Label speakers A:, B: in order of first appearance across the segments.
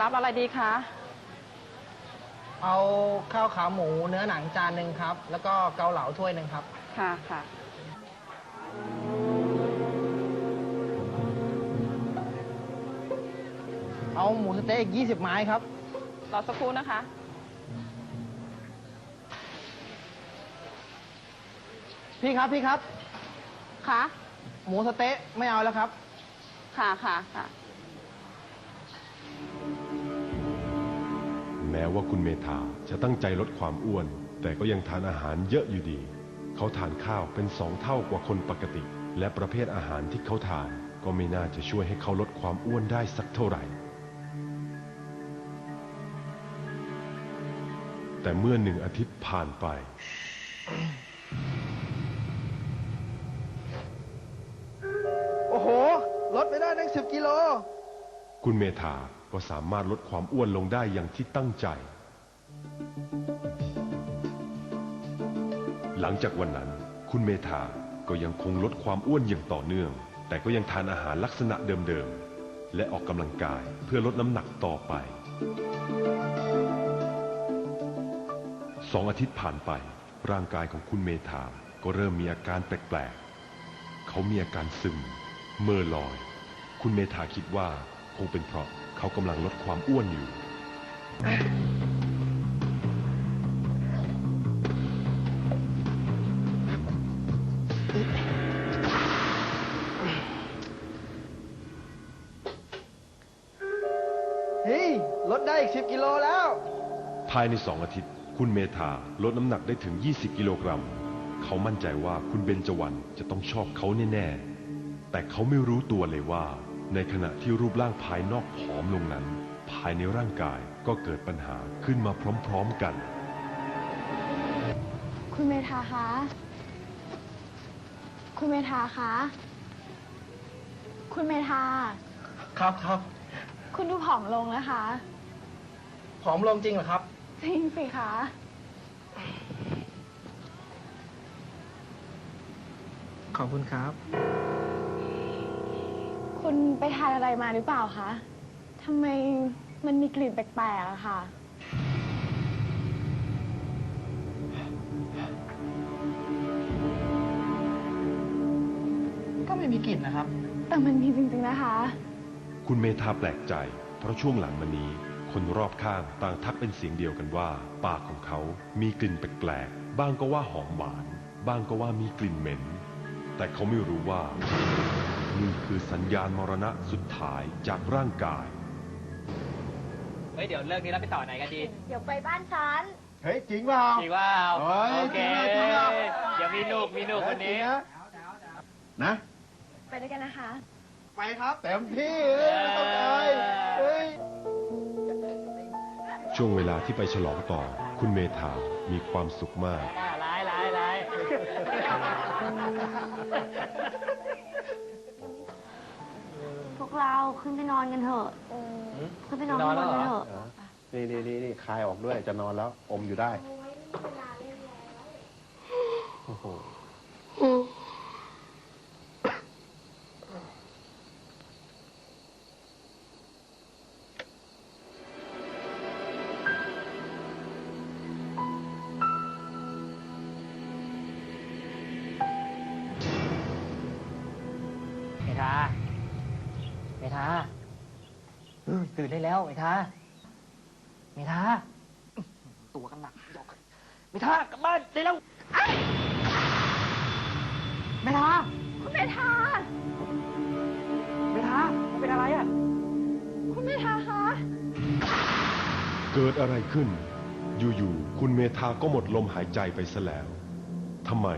A: รับอะไรดีคะ
B: เอาข้าวขาหมูเนื้อหนังจานหนึ่งครับ แล้วก็เกาเหลาถ้วยหนึ่งครับ
A: ค่ะค่ะ
B: เอาหมูสะเต๊ะอีก20 ไม้ครับ
A: รอสักครู่นะคะ
B: พี่ครับพี่ครับ
A: ค่ะ
B: หมูสะเต๊ะไม่เอาแล้วครับ
A: ค่ะค่ะค่ะ
C: แม้ว่าคุณเมธาจะตั้งใจลดความอ้วน แต่ก็ยังทานอาหารเยอะอยู่ดี เขาทานข้าวเป็นสองเท่ากว่าคนปกติ และประเภทอาหารที่เขาทาน ก็ไม่น่าจะช่วยให้เขาลดความอ้วนได้สักเท่าไหร่ แต่เมื่อหนึ่งอาทิตย์ผ่านไป
B: โอ้โห ลดไปได้ตั้ง10กิโล
C: คุณเมธา ก็สามารถลดความอ้วนลงได้อย่างที่ตั้งใจ หลังจากวันนั้น คุณเมธาก็ยังคงลดความอ้วนอย่างต่อเนื่อง แต่ก็ยังทานอาหารลักษณะเดิมๆ และออกกำลังกายเพื่อลดน้ำหนักต่อไป สองอาทิตย์ผ่านไป ร่างกายของคุณเมธาก็เริ่มมีอาการแปลกๆ เขามีอาการซึม เมื่อลอย คุณเมธาคิดว่า คงเป็นเพราะเขากำลังลดความอ้วนอยู่
B: เฮ้ย ลดได้อีก 10 กิโลแล้ว
C: ภายในสองอาทิตย์ คุณเมธาลดน้ำหนักได้ถึง 20 กิโลกรัม เขามั่นใจว่าคุณเบญจวรรณจะต้องชอบเขาแน่ ๆ แต่เขาไม่รู้ตัวเลยว่า ในขณะที่รูปร่างภายนอกผอมลงนั้น ภายในร่างกายก็เกิดปัญหาขึ้นมาพร้อมๆกัน
D: คุณเมธาคะ คุณเมธาคะ คุณเมธา
B: ครับครับ
D: คุณดูผอมลงนะคะ
B: ผอมลงจริงเหรอครับ
D: จริงสิคะ
B: ขอบคุณครับ
D: คุณไปทานอะไรมาหรือเปล่าคะทำไมมันมีกลิ่นแปลกๆอะค่ะ
B: ก็ไม่มีกลิ่นนะครับ
D: แต่มันมีจริงๆนะคะ
C: คุณเมธาแปลกใจ เพราะช่วงหลังมานี้ คนรอบข้างต่างทักเป็นเสียงเดียวกันว่า ปากของเขามีกลิ่นแปลกๆ บ้างก็ว่าหอมหวาน บ้างก็ว่ามีกลิ่นเหม็น แต่เขาไม่รู้ว่า นี่คือสัญญาณมรณะสุดท้ายจากร่างกาย
E: เฮ้ยเดี๋ยวเลิกนี้แล้วไปต่อไหนกันดี
D: เดี๋ยวไปบ้านฉัน
F: เฮ้ยจริงเปล่า
E: จริงว่า
F: โอ้ย
E: โอเค
F: จริงเหรอจริงเหรอ
E: เดี๋ยวมีหนุกมีหนุกวันนี้
F: นะ
D: ไปด้วยกันนะคะ
B: ไปครับ
F: เต็มที่เลยไม่ต้องอายเฮ้ย
C: ช่วงเวลาที่ไปฉลองต่อ คุณเมธามีความสุขมาก
E: อ่าร้ายร้ายร้าย
G: พวก เราขึ้นไปนอนกันเถอะขึ้นไปนอนข้างบนกันเถอะ
F: นี่นี่นี่นี่คลายออกด้วยจะนอนแล้ว อมอยู่ได้ โอ้โห
E: เม ตื่นได้แล้วเมธาเมธาตัวกันหนักหยอกเมธากลับบ้านได้แล้วเมธา
D: คุณเมธา
E: เมธาเป็นอะไรอะ
D: คุณเมธาคะ
C: เกิดอะไรขึ้น อยู่ๆ คุณเมธาก็หมดลมหายใจไปซะแล้วทำไม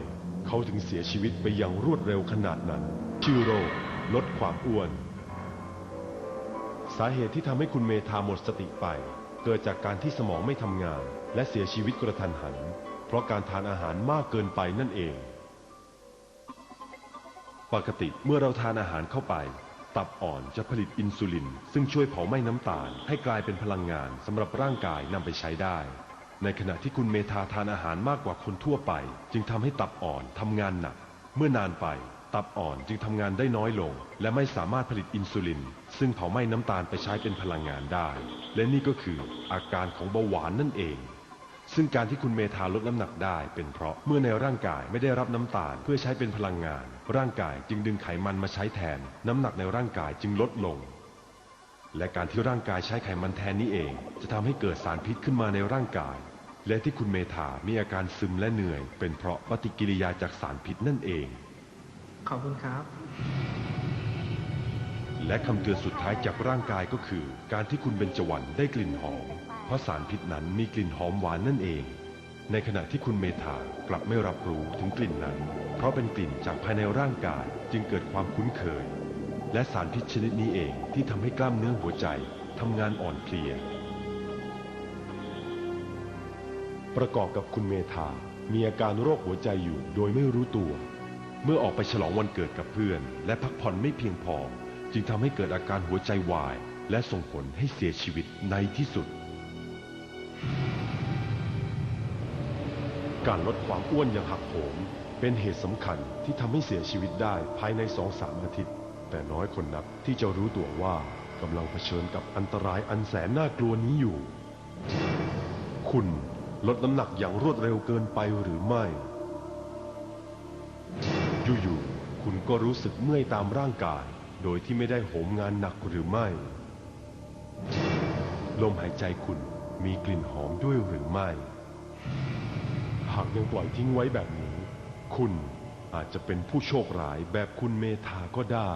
C: เขาถึงเสียชีวิตไปอย่างรวดเร็วขนาดนั้น ชื่อโรคลดความอ้วน สาเหตุที่ทำให้คุณเมธาหมดสติไป เกิดจากการที่สมองไม่ทำงาน และเสียชีวิตกระทันหัน เพราะการทานอาหารมากเกินไปนั่นเอง ปกติเมื่อเราทานอาหารเข้าไป ตับอ่อนจะผลิตอินซูลิน ซึ่งช่วยเผาไหม้น้ำตาล ให้กลายเป็นพลังงานสำหรับร่างกายนำไปใช้ได้ ในขณะที่คุณเมธาทานอาหารมากกว่าคนทั่วไป จึงทำให้ตับอ่อนทำงานหนัก เมื่อนานไป ตับอ่อนจึงทำงานได้น้อยลง และไม่สามารถผลิตอินซูลิน ซึ่งเผาไหม้น้ำตาลไปใช้เป็นพลังงานได้ และนี่ก็คืออาการของเบาหวานนั่นเอง ซึ่งการที่คุณเมธาลดน้ำหนักได้ เป็นเพราะเมื่อในร่างกายไม่ได้รับน้ำตาลเพื่อใช้เป็นพลังงาน ร่างกายจึงดึงไขมันมาใช้แทน น้ำหนักในร่างกายจึงลดลง และการที่ร่างกายใช้ไขมันแทนนี้เอง จะทำให้เกิดสารพิษขึ้นมาในร่างกาย และที่คุณเมธามีอาการซึมและเหนื่อย เป็นเพราะปฏิกิริยาจากสารพิษนั่นเอง
B: ขอบคุณครับ
C: และคำเตือนสุดท้ายจากร่างกายก็คือ การที่คุณเบญจวรรณได้กลิ่นหอม เพราะสารพิษนั้นมีกลิ่นหอมหวานนั่นเอง ในขณะที่คุณเมธากลับไม่รับรู้ถึงกลิ่นนั้น เพราะเป็นกลิ่นจากภายในร่างกายจึงเกิดความคุ้นเคย และสารพิษชนิดนี้เองที่ทำให้กล้ามเนื้อหัวใจทำงานอ่อนเพลีย ประกอบกับคุณเมธามีอาการโรคหัวใจอยู่โดยไม่รู้ตัว เมื่อออกไปฉลองวันเกิดกับเพื่อน และพักผ่อนไม่เพียงพอ จึงทำให้เกิดอาการหัวใจวาย และส่งผลให้เสียชีวิตในที่สุด การลดความอ้วนอย่างหักโหม เป็นเหตุสำคัญที่ทำให้เสียชีวิตได้ภายในสองสามอาทิตย์ แต่น้อยคนนักที่จะรู้ตัวว่ากำลังเผชิญกับอันตรายอันแสนน่ากลัวนี้อยู่ คุณลดน้ำหนักอย่างรวดเร็วเกินไปหรือไม่ อยู่ๆ คุณก็รู้สึกเมื่อยตามร่างกาย โดยที่ไม่ได้โหมงานหนักหรือไม่ ลมหายใจคุณมีกลิ่นหอมด้วยหรือไม่ หากยังปล่อยทิ้งไว้แบบนี้ คุณอาจจะเป็นผู้โชคร้ายแบบคุณเมธาก็ได้